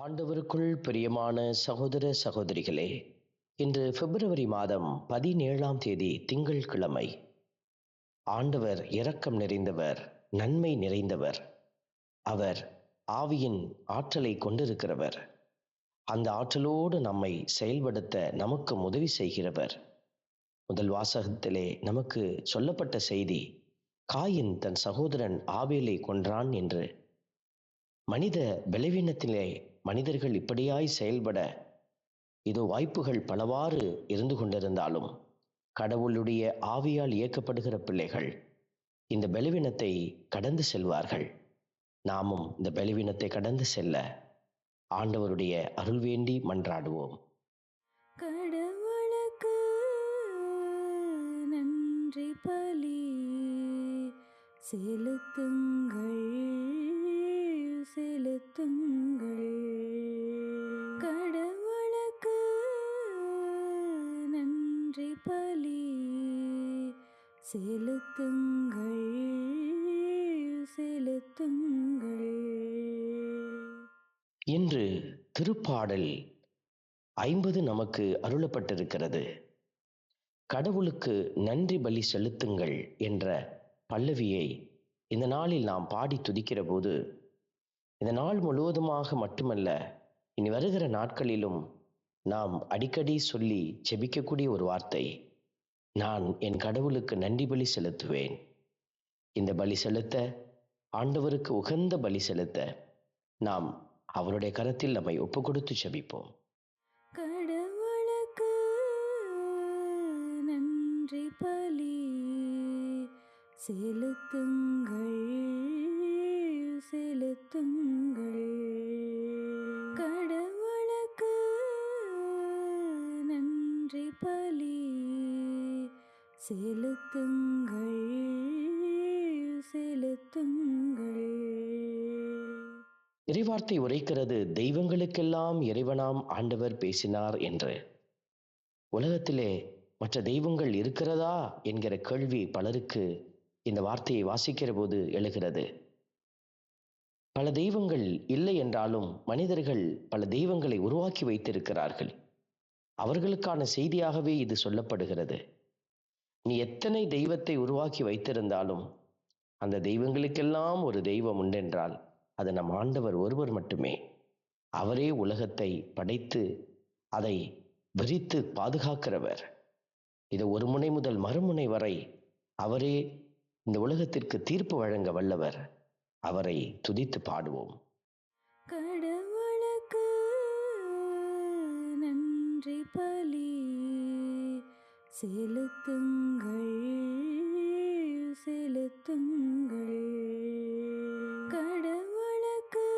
ஆண்டவருக்குள் பிரியமான சகோதர சகோதரிகளே இன்று பிப்ரவரி மாதம் பதினேழாம் தேதி திங்கட்கிழமை ஆண்டவர் இரக்கம் நிறைந்தவர் நன்மை நிறைந்தவர். அவர் ஆவியின் ஆற்றலை கொண்டிருக்கிறவர். அந்த ஆற்றலோடு நம்மை செயல்படுத்த நமக்கு உதவி செய்கிறவர். முதல் வாசகத்திலே நமக்கு சொல்லப்பட்ட செய்தி காயின் தன் சகோதரன் ஆவேலை கொன்றான் என்று. மனித பலவீனத்திலே மனிதர்கள் இப்படியாய் செயல்பட இதோ வாய்ப்புகள் பலவாறு இருந்து கொண்டிருந்தாலும் கடவுளுடைய ஆவியால் இயக்கப்படுகிற பிள்ளைகள் இந்த பலவீனத்தை கடந்து செல்வார்கள். நாமும் இந்த பலவீனத்தை கடந்து செல்ல ஆண்டவருடைய அருள் வேண்டி மன்றாடுவோம். கடவுளுக்கு நன்றி பலி செலுத்துங்கள். செலுத்துங்கள். கடவுளுக்கு நன்றி பலி செலுத்துங்கள் செலுத்துங்கள். இன்று திருப்பாடல் ஐம்பது நமக்கு அருளப்பட்டிருக்கிறது. கடவுளுக்கு நன்றி பலி செலுத்துங்கள் என்ற பல்லவியை இந்த நாளில் நாம் பாடி துதிக்கிற போது இந்த நாள் முழுவதுமாக மட்டுமல்ல இனி வருகிற நாட்களிலும் நாம் அடிக்கடி சொல்லி செபிக்கக்கூடிய ஒரு வார்த்தை. நான் என் கடவுளுக்கு நன்றி பலி செலுத்துவேன். இந்த பலி செலுத்த ஆண்டவருக்கு உகந்த பலி செலுத்த நாம் அவருடைய கரத்தில் நம்மை ஒப்பு கொடுத்து செபிப்போம் கடவுளுக்கு நன்றி பலி செலுத்துங்கள் செலுத்துங்கள். செலுத்துங்கள் செலுத்துங்கள். இறைவார்த்தை உரைக்கிறது தெய்வங்களுக்கெல்லாம் இறைவனாம் ஆண்டவர் பேசினார் என்று. உலகத்திலே மற்ற தெய்வங்கள் இருக்கிறதா என்கிற கேள்வி பலருக்கு இந்த வார்த்தையை வாசிக்கிற போது எழுகிறது. பல தெய்வங்கள் இல்லை என்றாலும் மனிதர்கள் பல தெய்வங்களை உருவாக்கி வைத்திருக்கிறார்கள். அவர்களுக்கான செய்தியாகவே இது சொல்லப்படுகிறது. நீ எத்தனை தெய்வத்தை உருவாக்கி வைத்திருந்தாலும் அந்த தெய்வங்களுக்கெல்லாம் ஒரு தெய்வம் உண்டென்றால் அது நம் ஆண்டவர் ஒருவர் மட்டுமே. அவரே உலகத்தை படைத்து அதை விரித்து பாதுகாக்கிறவர். இதை ஒரு முனை முதல் மறுமுனை வரை அவரே இந்த உலகத்திற்கு தீர்ப்பு வழங்க வல்லவர். அவரை துதித்து பாடுவோம். செலுத்துங்கள் செலுத்துங்கள். கடவுளுக்கு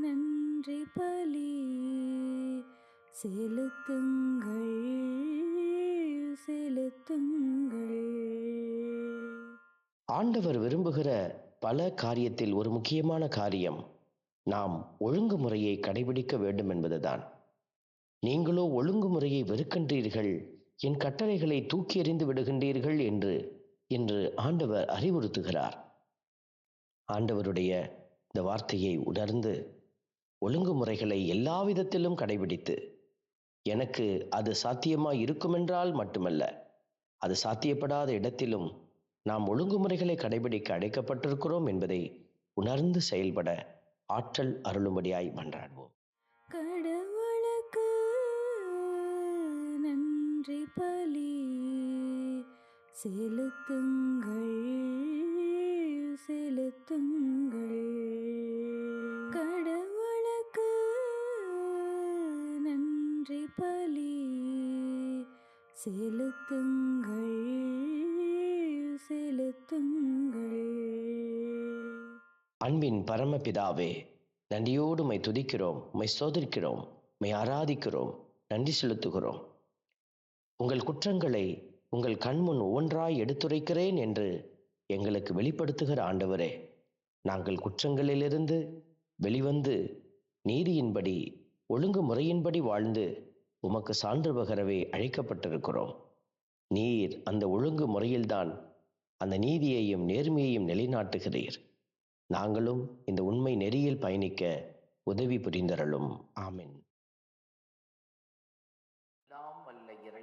நன்றி பலி. செலுத்துங்கள் செலுத்துங்கள். ஆண்டவர் விரும்புகிற பல காரியத்தில் ஒரு முக்கியமான காரியம் நாம் ஒழுங்குமுறையை கடைபிடிக்க வேண்டும் என்பதுதான். நீங்களோ ஒழுங்குமுறையை வெறுக்கின்றீர்கள். என் கட்டளைகளை தூக்கி எறிந்து விடுகின்றீர்கள் என்று இன்று ஆண்டவர் அறிவுறுத்துகிறார். ஆண்டவருடைய இந்த வார்த்தையை உணர்ந்து ஒழுங்குமுறைகளை எல்லா விதத்திலும் கடைபிடித்து எனக்கு அது சாத்தியமாய் இருக்குமென்றால் மட்டுமல்ல அது சாத்தியப்படாத இடத்திலும் நாம் ஒழுங்குமுறைகளை கடைபிடிக்க அழைக்கப்பட்டிருக்கிறோம் என்பதை உணர்ந்து செயல்பட ஆற்றல் அருளும்படியாய் மன்றாடுவோம். பலி செலுத்துங்கள் செலுத்துங்கள். கடவுளுக்கு நன்றி பலி செலுத்துங்கள் செலுத்துங்கள். அன்பின் பரமபிதாவே நன்றியோடு மை துதிக்கிறோம் மை சோதரிக்கிறோம் மை ஆராதிக்கிறோம் நன்றி செலுத்துகிறோம். உங்கள் குற்றங்களை உங்கள் கண்முன் ஒவ்வொன்றாய் எடுத்துரைக்கிறேன் என்று எங்களுக்கு வெளிப்படுத்துகிற ஆண்டவரே நாங்கள் குற்றங்களிலிருந்து வெளிவந்து நீதியின்படி ஒழுங்கு முறையின்படி வாழ்ந்து உமக்கு சான்று பகரவே அழைக்கப்பட்டிருக்கிறோம். நீர் அந்த ஒழுங்கு முறையில்தான் அந்த நீதியையும் நேர்மையையும் நிலைநாட்டுகிறீர். நாங்களும் இந்த உண்மை நெறியில் பயணிக்க உதவி புரிந்தரலும் ஆமின். நாம் அல்ல இறை